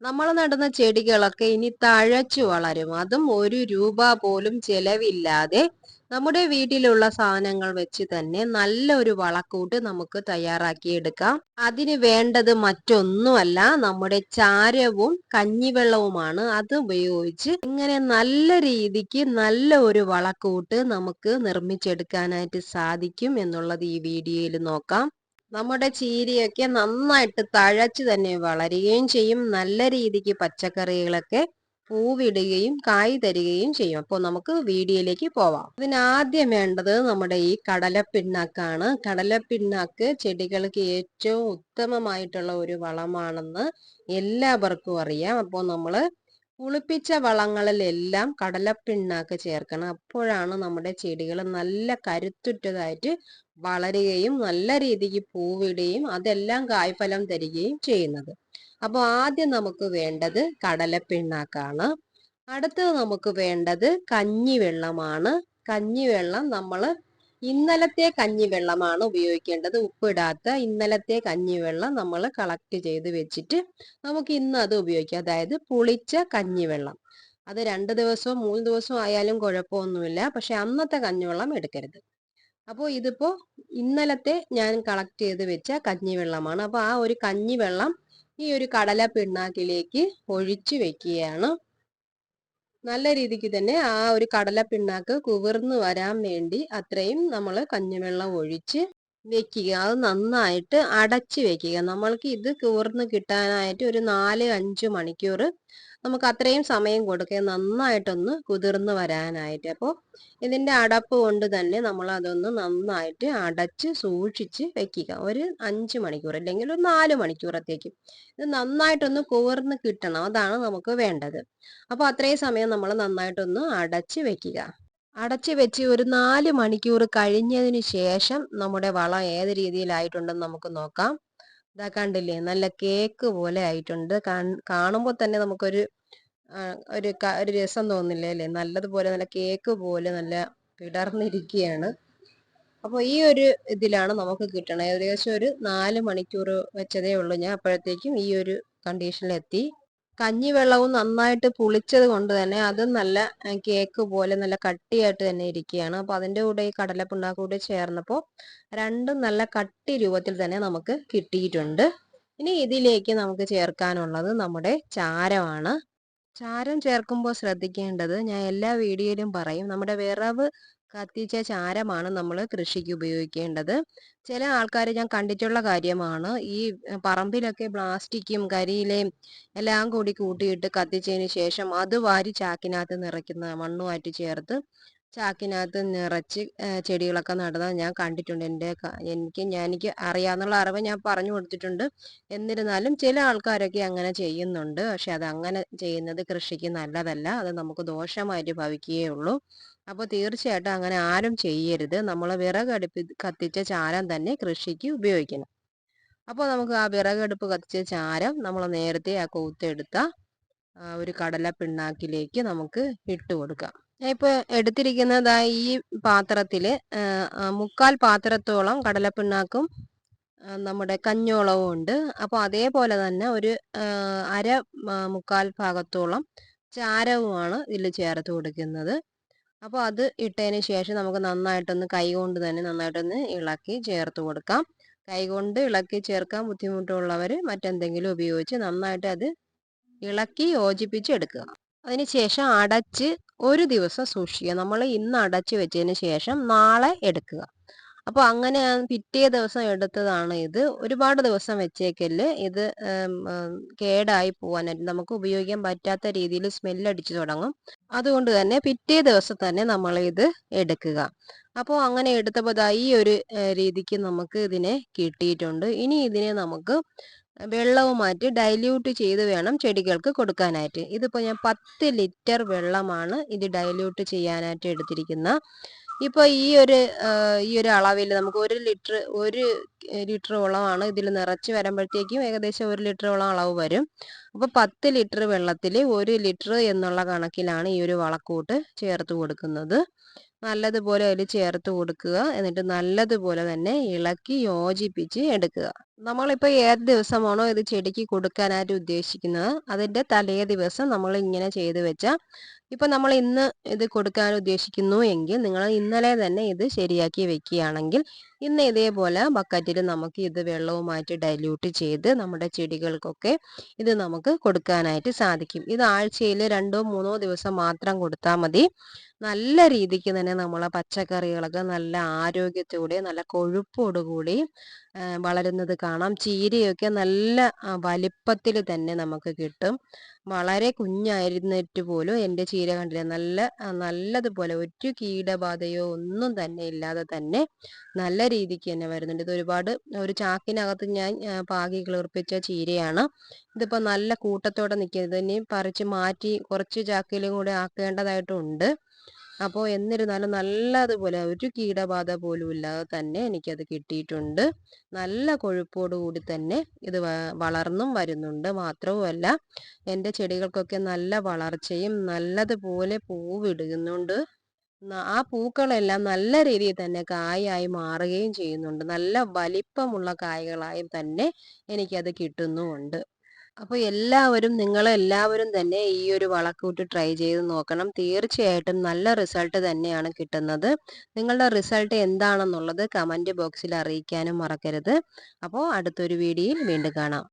നമ്മൾ നടുന്ന ചെടികളൊക്കെ ഇനി തഴച്ചു വളരും. അതും ഒരു രൂപ പോലും ചെലവില്ലാതെ നമ്മുടെ വീട്ടിലുള്ള സാധനങ്ങൾ വെച്ച് തന്നെ നല്ലൊരു വളക്കൂട്ട് നമുക്ക് തയ്യാറാക്കിയെടുക്കാം അതിന് വേണ്ടത് മറ്റൊന്നുമല്ല നമ്മുടെ ചാരവും കഞ്ഞിവെള്ളവുമാണ് അത് ഉപയോഗിച്ച് ഇങ്ങനെ നല്ല രീതിക്ക് നല്ല ഒരു വളക്കൂട്ട് നമുക്ക് നിർമ്മിച്ചെടുക്കാനായിട്ട് സാധിക്കും എന്നുള്ളത് ഈ വീഡിയോയിൽ നോക്കാം. നമ്മുടെ ചീരയൊക്കെ നന്നായിട്ട് തഴച്ച് തന്നെ വളരുകയും ചെയ്യും. നല്ല രീതിക്ക് പച്ചക്കറികളൊക്കെ പൂവിടുകയും കായ് തരികയും ചെയ്യും. അപ്പോൾ നമുക്ക് വീഡിയോയിലേക്ക് പോവാം. ഇതിനാദ്യം വേണ്ടത് നമ്മുടെ ഈ കടലപ്പിണ്ണാക്കാണ്. കടലപ്പിണ്ണാക്ക് ചെടികൾക്ക് ഏറ്റവും ഉത്തമമായിട്ടുള്ള ഒരു വളമാണെന്ന് എല്ലാവർക്കും അറിയാം. അപ്പോൾ നമ്മൾ പുളിപ്പിച്ച വളങ്ങളിലെല്ലാം കടലപ്പിണ്ണാക്ക് ചേർക്കണം. അപ്പോഴാണ് നമ്മുടെ ചെടികൾ നല്ല കരുത്തുറ്റതായിട്ട് വളരുകയും നല്ല രീതിക്ക് പൂവിടുകയും അതെല്ലാം കായ്ഫലം തരികയും ചെയ്യുന്നത്. അപ്പോൾ ആദ്യം നമുക്ക് വേണ്ടത് കടലപ്പിണ്ണാക്കാണ്. അടുത്തത് നമുക്ക് വേണ്ടത് കഞ്ഞിവെള്ളമാണ്. കഞ്ഞിവെള്ളം നമ്മൾ ഇന്നലത്തെ കഞ്ഞിവെള്ളമാണ് ഉപയോഗിക്കേണ്ടത്. ഉപ്പിടാത്ത ഇന്നലത്തെ കഞ്ഞിവെള്ളം നമ്മൾ കളക്ട് ചെയ്ത് വെച്ചിട്ട് നമുക്ക് ഇന്ന് അത് ഉപയോഗിക്കാം. അതായത് പുളിച്ച കഞ്ഞിവെള്ളം അത് രണ്ട് ദിവസവും മൂന്ന് ദിവസവും ആയാലും കുഴപ്പമൊന്നുമില്ല. പക്ഷെ അന്നത്തെ കഞ്ഞിവെള്ളം എടുക്കരുത്. അപ്പോൾ ഇതിപ്പോൾ ഇന്നലത്തെ ഞാൻ കളക്ട് ചെയ്ത് വെച്ച കഞ്ഞിവെള്ളമാണ് അപ്പോൾ ആ ഒരു കഞ്ഞിവെള്ളം ഈ ഒരു കടല പിണ്ണാക്കിലേക്ക് ഒഴിച്ചു വെക്കുകയാണ്. നല്ല രീതിക്ക് തന്നെ ആ ഒരു കടല പിണ്ണാക്ക് കുതിർന്ന് വരാൻ വേണ്ടി അത്രയും നമ്മൾ കഞ്ഞിവെള്ളം ഒഴിച്ച് വെക്കുക. അത് നന്നായിട്ട് അടച്ച് വെക്കുക. നമ്മൾക്ക് ഇത് കുതിർന്ന് കിട്ടാനായിട്ട് ഒരു നാല് അഞ്ച് മണിക്കൂർ നമുക്ക് അത്രയും സമയം കൊടുക്കുക. നന്നായിട്ടൊന്ന് കുതിർന്ന് വരാനായിട്ട്. അപ്പോൾ ഇതിന്റെ അടപ്പ് കൊണ്ട് തന്നെ നമ്മൾ അതൊന്ന് നന്നായിട്ട് അടച്ച് സൂക്ഷിച്ച് വെക്കുക. ഒരു അഞ്ച് മണിക്കൂർ അല്ലെങ്കിൽ ഒരു നാല് മണിക്കൂറത്തേക്ക്. ഇത് നന്നായിട്ടൊന്ന് കുവർന്ന് കിട്ടണം. അതാണ് നമുക്ക് വേണ്ടത്. അപ്പോൾ അത്രയും സമയം നമ്മൾ നന്നായിട്ടൊന്ന് അടച്ച് വെക്കുക. അടച്ച് വെച്ച് ഒരു നാല് മണിക്കൂർ കഴിഞ്ഞതിന് ശേഷം നമ്മുടെ വളം ഏത് രീതിയിലായിട്ടുണ്ടെന്ന് നമുക്ക് നോക്കാം. ഇതാ കണ്ടില്ലേ? നല്ല കേക്ക് പോലെ ആയിട്ടുണ്ട്. കാണുമ്പോൾ തന്നെ നമുക്കൊരു ഒരു ഒരു രസം തോന്നില്ലേ അല്ലേ? നല്ലതുപോലെ നല്ല കേക്ക് പോലെ നല്ല പിടർന്നിരിക്കുകയാണ് അപ്പോൾ ഈ ഒരു ഇതിലാണ് നമുക്ക് കിട്ടണത്. ഏകദേശം ഒരു നാല് മണിക്കൂർ വെച്ചതേ ഉള്ളൂ. ഞാൻ അപ്പോഴത്തേക്കും ഈ ഒരു കണ്ടീഷനിലെത്തി. കഞ്ഞിവെള്ളവും നന്നായിട്ട് പുളിച്ചത് കൊണ്ട് തന്നെ അത് നല്ല കേക്ക് പോലെ നല്ല കട്ടിയായിട്ട് തന്നെ ഇരിക്കുകയാണ്. അപ്പോൾ അതിന്റെ കൂടെ ഈ കടലപ്പിണ്ണാക്ക് കൂടെ ചേർന്നപ്പോൾ രണ്ടും നല്ല കട്ടി രൂപത്തിൽ തന്നെ നമുക്ക് കിട്ടിയിട്ടുണ്ട്. ഇനി ഇതിലേക്ക് നമുക്ക് ചേർക്കാനുള്ളത് നമ്മുടെ ചാരമാണ്. ചാരം ചേർക്കുമ്പോൾ ശ്രദ്ധിക്കേണ്ടത് ഞാൻ എല്ലാ വീഡിയോയിലും പറയും. നമ്മുടെ വിറവ് കത്തിച്ച ചാരമാണ് നമ്മൾ കൃഷിക്ക് ഉപയോഗിക്കേണ്ടത്. ചില ആൾക്കാർ ഞാൻ കണ്ടിട്ടുള്ള കാര്യമാണ്. ഈ പറമ്പിലൊക്കെ പ്ലാസ്റ്റിക്കും കരിയിലയും എല്ലാം കൂടി കൂട്ടിയിട്ട് കത്തിച്ചതിന് ശേഷം അത് വാരി ചാക്കിനകത്ത് നിറയ്ക്കുന്ന മണ്ണുമായിട്ട് ചേർത്ത് ചാക്കിനകത്ത് നിറച്ച് ചെടികളൊക്കെ നടന്നത് ഞാൻ കണ്ടിട്ടുണ്ട്. എന്റെ എനിക്ക് ഞാൻ എനിക്ക് അറിയാവുന്ന അറിവ് ഞാൻ പറഞ്ഞു കൊടുത്തിട്ടുണ്ട്. എന്നിരുന്നാലും ചില ആൾക്കാരൊക്കെ അങ്ങനെ ചെയ്യുന്നുണ്ട്. പക്ഷെ അത് അങ്ങനെ ചെയ്യുന്നത് കൃഷിക്ക് നല്ലതല്ല. അത് നമുക്ക് ദോഷമായിട്ട് ഭവിക്കുകയേ ഉള്ളൂ. അപ്പോൾ തീർച്ചയായിട്ടും അങ്ങനെ ആരും ചെയ്യരുത്. നമ്മൾ വിറകടുപ്പ് കത്തിച്ച ചാരം തന്നെ കൃഷിക്ക് ഉപയോഗിക്കണം. അപ്പോൾ നമുക്ക് ആ വിറകടുപ്പ് കത്തിച്ച ചാരം നമ്മൾ നേരത്തെ ആ കൂത്തെടുത്ത ഒരു കടല പിണ്ണാക്കിലേക്ക് നമുക്ക് ഇട്ട് കൊടുക്കാം. ഞാൻ ഇപ്പോൾ എടുത്തിരിക്കുന്നത് ഈ പാത്രത്തിൽ മുക്കാൽ പാത്രത്തോളം കടലപ്പിണ്ണാക്കും നമ്മുടെ കഞ്ഞോളവും ഉണ്ട്. അപ്പോൾ അതേപോലെ തന്നെ ഒരു അര മുക്കാൽ ഭാഗത്തോളം ചാരവുമാണ് ഇതിൽ ചേർത്ത് കൊടുക്കുന്നത്. അപ്പോൾ അത് ഇട്ടതിന് ശേഷം നമുക്ക് നന്നായിട്ടൊന്ന് കൈകൊണ്ട് തന്നെ നന്നായിട്ടൊന്ന് ഇളക്കി ചേർത്ത് കൊടുക്കാം. കൈകൊണ്ട് ഇളക്കി ചേർക്കാൻ ബുദ്ധിമുട്ടുള്ളവർ മറ്റെന്തെങ്കിലും ഉപയോഗിച്ച് നന്നായിട്ട് അത് ഇളക്കി യോജിപ്പിച്ച് എടുക്കുക. അതിനുശേഷം അടച്ച് ഒരു ദിവസം സൂക്ഷിക്കുക. നമ്മൾ ഇന്ന് അടച്ചു വെച്ചതിന് ശേഷം നാളെ എടുക്കുക. അപ്പോൾ അങ്ങനെ പിറ്റേ ദിവസം എടുത്തതാണ് ഇത്. ഒരുപാട് ദിവസം വെച്ചേക്കൽ ഇത് കേടായി പോകാനായിട്ട് നമുക്ക് ഉപയോഗിക്കാൻ പറ്റാത്ത രീതിയിൽ സ്മെല്ലടിച്ചു തുടങ്ങും. അതുകൊണ്ട് തന്നെ പിറ്റേ ദിവസം തന്നെ നമ്മൾ ഇത് എടുക്കുക. അപ്പോൾ അങ്ങനെ എടുത്തപ്പോൾ ഈ ഒരു രീതിക്ക് നമുക്ക് ഇതിനെ കിട്ടിയിട്ടുണ്ട്. ഇനി ഇതിനെ നമുക്ക് വെള്ളവുമായിട്ട് ഡൈല്യൂട്ട് ചെയ്ത് വേണം ചെടികൾക്ക് കൊടുക്കാനായിട്ട്. ഇതിപ്പോൾ ഞാൻ പത്ത് ലിറ്റർ വെള്ളമാണ് ഇത് ഡൈല്യൂട്ട് ചെയ്യാനായിട്ട് എടുത്തിരിക്കുന്ന. ഇപ്പോൾ ഈ ഒരു ഈ ഒരു അളവിൽ നമുക്ക് ഒരു ലിറ്റർ ഒരു ലിറ്ററോളമാണ് ഇതിൽ നിറച്ച് വരുമ്പോഴത്തേക്കും ഏകദേശം ഒരു ലിറ്ററോളം അളവ് വരും. അപ്പോൾ പത്ത് ലിറ്റർ വെള്ളത്തിൽ ഒരു ലിറ്റർ എന്നുള്ള കണക്കിലാണ് ഈ ഒരു വളക്കൂട്ട് ചേർത്ത് കൊടുക്കുന്നത്. നല്ലതുപോലെ അതിൽ ചേർത്ത് കൊടുക്കുക. എന്നിട്ട് നല്ലതുപോലെ തന്നെ ഇളക്കി യോജിപ്പിച്ച് എടുക്കുക. നമ്മളിപ്പോൾ ഏത് ദിവസമാണോ ഇത് ചെടിക്ക് കൊടുക്കാനായിട്ട് ഉദ്ദേശിക്കുന്നത് അതിന്റെ തലേ ദിവസം നമ്മൾ ഇങ്ങനെ ചെയ്ത് വെച്ചാൽ ഇപ്പം നമ്മൾ ഇന്ന് ഇത് കൊടുക്കാൻ ഉദ്ദേശിക്കുന്നു എങ്കിൽ നിങ്ങൾ ഇന്നലെ തന്നെ ഇത് ശരിയാക്കി വെക്കുകയാണെങ്കിൽ ഇന്ന് ഇതേപോലെ ബക്കറ്റിൽ നമുക്ക് ഇത് വെള്ളവുമായിട്ട് ഡൈല്യൂട്ട് ചെയ്ത് നമ്മുടെ ചെടികൾക്കൊക്കെ ഇത് നമുക്ക് കൊടുക്കാനായിട്ട് സാധിക്കും. ഇത് ആഴ്ചയിൽ രണ്ടോ മൂന്നോ ദിവസം മാത്രം കൊടുത്താൽ മതി. നല്ല രീതിക്ക് തന്നെ നമ്മളെ പച്ചക്കറികളൊക്കെ നല്ല ആരോഗ്യത്തോടെ നല്ല കൊഴുപ്പോടുകൂടി വളരുന്നത് കാണാം ചീരയൊക്കെ നല്ല വലിപ്പത്തിൽ തന്നെ നമുക്ക് കിട്ടും. വളരെ കുഞ്ഞായിരുന്നിട്ട് പോലും എന്റെ ചീര കണ്ടില്ല? നല്ല നല്ലതുപോലെ ഒരു കീടബാധയോ ഒന്നും തന്നെ ഇല്ലാതെ തന്നെ നല്ല രീതിക്ക് തന്നെ വരുന്നുണ്ട്. ഇത് ഒരുപാട് ഒരു ചാക്കിനകത്ത് ഞാൻ പാകി കിളിർപ്പിച്ച ചീരയാണ്. ഇതിപ്പോൾ നല്ല കൂട്ടത്തോടെ നിൽക്കുന്നത് ഇനി പറിച്ച് മാറ്റി കുറച്ച് ചാക്കിലും കൂടെ ആക്കേണ്ടതായിട്ടുണ്ട്. അപ്പോൾ എന്നിരുന്നാലും നല്ലതുപോലെ ഒരു കീടബാധ പോലും ഇല്ലാതെ തന്നെ എനിക്കത് കിട്ടിയിട്ടുണ്ട്. നല്ല കൊഴുപ്പോട് കൂടി തന്നെ ഇത് വളർന്നും വരുന്നുണ്ട്. മാത്രവുമല്ല എന്റെ ചെടികൾക്കൊക്കെ നല്ല വളർച്ചയും നല്ലതുപോലെ പൂവിടുന്നുണ്ട്. ആ പൂക്കളെല്ലാം നല്ല രീതിയിൽ തന്നെ കായായി മാറുകയും ചെയ്യുന്നുണ്ട്. നല്ല വലിപ്പമുള്ള കായകളായും തന്നെ എനിക്കത് കിട്ടുന്നുമുണ്ട്. അപ്പോൾ എല്ലാവരും നിങ്ങൾ എല്ലാവരും തന്നെ ഈ ഒരു വളക്കൂട്ട് ട്രൈ ചെയ്ത് നോക്കണം. തീർച്ചയായിട്ടും നല്ല റിസൾട്ട് തന്നെയാണ് കിട്ടുന്നത്. നിങ്ങളുടെ റിസൾട്ട് എന്താണെന്നുള്ളത് കമന്റ് ബോക്സിൽ അറിയിക്കാനും മറക്കരുത്. അപ്പോൾ അടുത്തൊരു വീഡിയോയിൽ വീണ്ടും കാണാം.